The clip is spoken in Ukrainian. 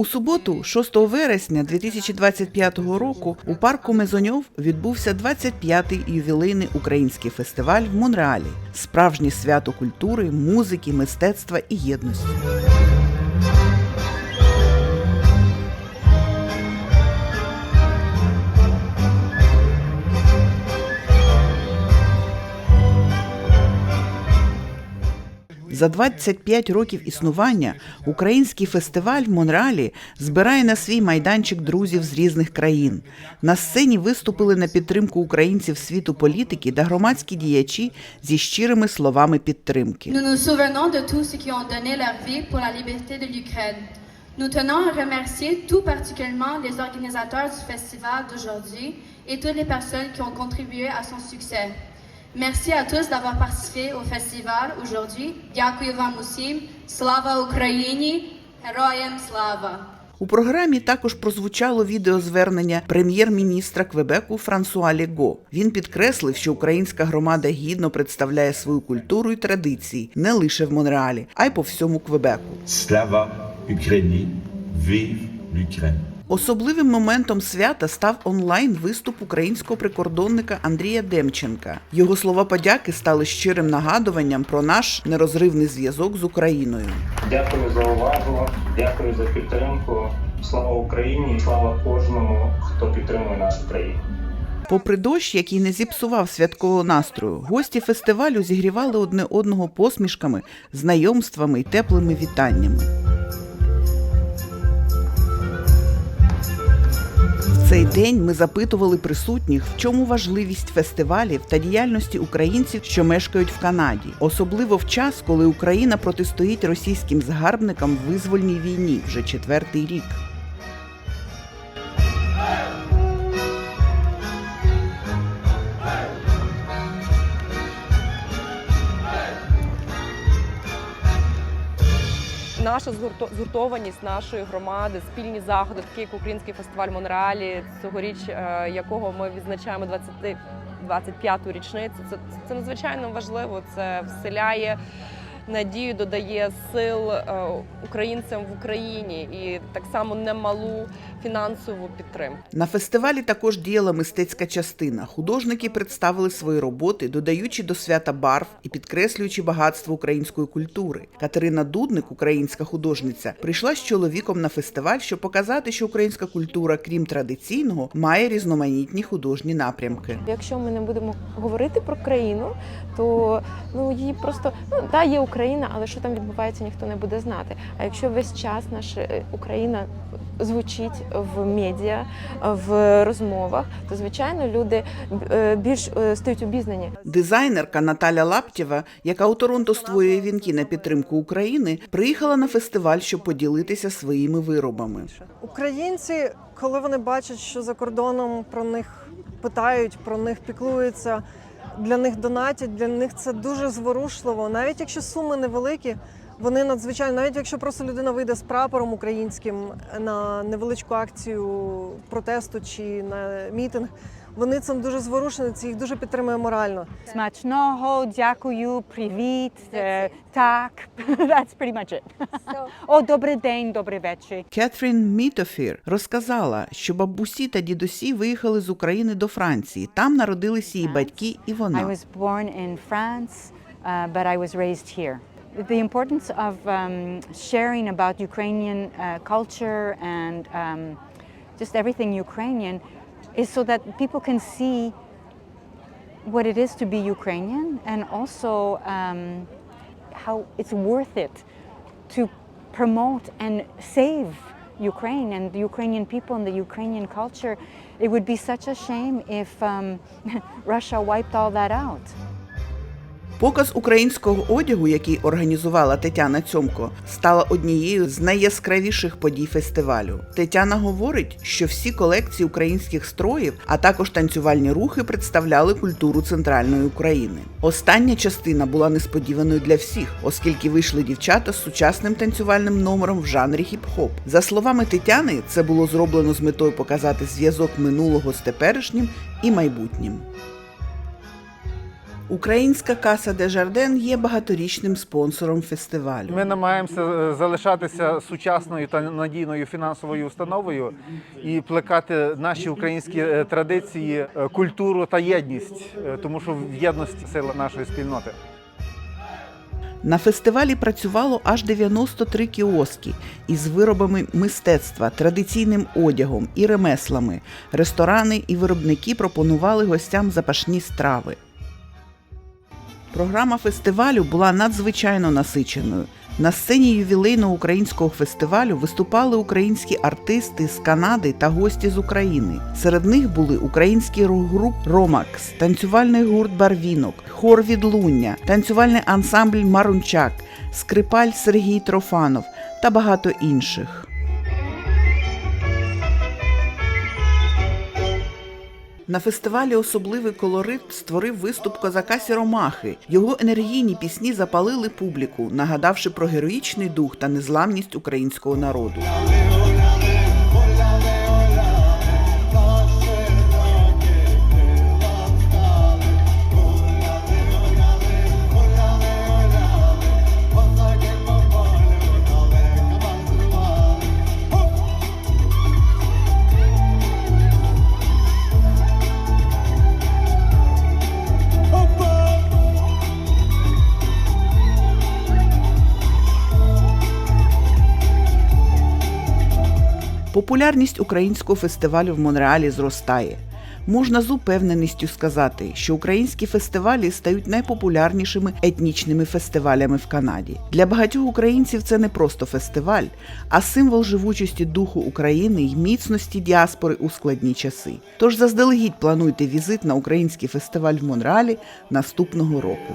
У суботу, 6 вересня 2025 року, у парку Мезоньов відбувся 25-й ювілейний український фестиваль в Монреалі. Справжнє свято культури, музики, мистецтва і єдності. За 25 років існування український фестиваль в Монреалі збирає на свій майданчик друзів з різних країн. На сцені виступили на підтримку українців світу політики та громадські діячі зі щирими словами підтримки. Nous tenons à remercier tout particulièrement les organisateurs du festival d'aujourd'hui et toutes les personnes qui ont contribué à son succès. Merci à tous d'avoir participé au festival aujourd'hui. Дякую вам усім. Слава Україні! Героям слава! У програмі також прозвучало відеозвернення прем'єр-міністра Квебеку Франсуа Лего. Він підкреслив, що українська громада гідно представляє свою культуру і традиції не лише в Монреалі, а й по всьому Квебеку. Slava Ukraini, vive l'Ukraine. Особливим моментом свята став онлайн виступ українського прикордонника Андрія Демченка. Його слова подяки стали щирим нагадуванням про наш нерозривний зв'язок з Україною. Дякую за увагу, дякую за підтримку. Слава Україні і слава кожному, хто підтримує нашу країну. Попри дощ, який не зіпсував святкового настрою, гості фестивалю зігрівали одне одного посмішками, знайомствами й теплими вітаннями. Цей день ми запитували присутніх, в чому важливість фестивалів та діяльності українців, що мешкають в Канаді, особливо в час, коли Україна протистоїть російським загарбникам в визвольній війні вже четвертий рік. Наша згурто- згуртованість нашої громади, спільні заходи, такі як Український фестиваль Монреалі, цьогоріч е, якого ми відзначаємо 20, 25-ту річницю. Це, це надзвичайно важливо. Це вселяє надію, додає сил е, українцям в Україні і так само немалу фінансову підтримку. На фестивалі також діяла мистецька частина. Художники представили свої роботи, додаючи до свята барв і підкреслюючи багатство української культури. Катерина Дудник, українська художниця, прийшла з чоловіком на фестиваль, щоб показати, що українська культура, крім традиційного, має різноманітні художні напрямки. Якщо ми не будемо говорити про країну, то ну її просто ну да, є Україна, але що там відбувається, ніхто не буде знати. А якщо весь час наша е, Україна звучить в медіа, в розмовах, то звичайно люди е, більш е, стають обізнані. Дизайнерка Наталя Лаптєва, яка у Торонто створює вінки на підтримку України, приїхала на фестиваль, щоб поділитися своїми виробами. Українці, коли вони бачать, що за кордоном про них питають, про них піклуються, для них донатять, для них це дуже зворушливо. Навіть якщо суми невеликі, вони надзвичайно, навіть якщо просто людина вийде з прапором українським на невеличку акцію протесту чи на мітинг, вони цим дуже зворушені, це їх дуже підтримує морально. Смачного, дякую, привіт, е, так. That's pretty much it. О, добрий день, добрий вечір. Кетрін Мітофір розказала, що бабусі та дідусі виїхали з України до Франції. Там народилися її батьки і I вона. was born in France, uh, but I was raised here. The importance of um, sharing about Ukrainian uh, culture and um, just everything Ukrainian is so that people can see what it is to be Ukrainian and also um, how it's worth it to promote and save Ukraine and the Ukrainian people and the Ukrainian culture. It would be such a shame if um, Russia wiped all that out. Показ українського одягу, який організувала Тетяна Цьомко, стала однією з найяскравіших подій фестивалю. Тетяна говорить, що всі колекції українських строїв, а також танцювальні рухи представляли культуру центральної України. Остання частина була несподіваною для всіх, оскільки вийшли дівчата з сучасним танцювальним номером в жанрі хіп-хоп. За словами Тетяни, це було зроблено з метою показати зв'язок минулого з теперішнім і майбутнім. Українська каса де Жарден є багаторічним спонсором фестивалю. Ми намагаємося е, залишатися сучасною та надійною фінансовою установою і плекати наші українські е, традиції, е, культуру та єдність, тому що в єдності сила нашої спільноти. На фестивалі працювало аж 93 кіоски із виробами мистецтва, традиційним одягом і ремеслами. Ресторани і виробники пропонували гостям запашні страви. Програма фестивалю була надзвичайно насиченою. На сцені ювілейного українського фестивалю виступали українські артисти з Канади та гості з України. Серед них були український рок-груп Ромакс, танцювальний гурт Барвінок, хор Відлуння, танцювальний ансамбль Марунчак, скрипаль Сергій Трофанов та багато інших. На фестивалі особливий колорит створив виступ козака Сіромахи. Його енергійні пісні запалили публіку, нагадавши про героїчний дух та незламність українського народу. Популярність українського фестивалю в Монреалі зростає. Можна з упевненістю сказати, що українські фестивалі стають найпопулярнішими етнічними фестивалями в Канаді. Для багатьох українців це не просто фестиваль, а символ живучості духу України й міцності діаспори у складні часи. Тож заздалегідь плануйте візит на український фестиваль в Монреалі наступного року.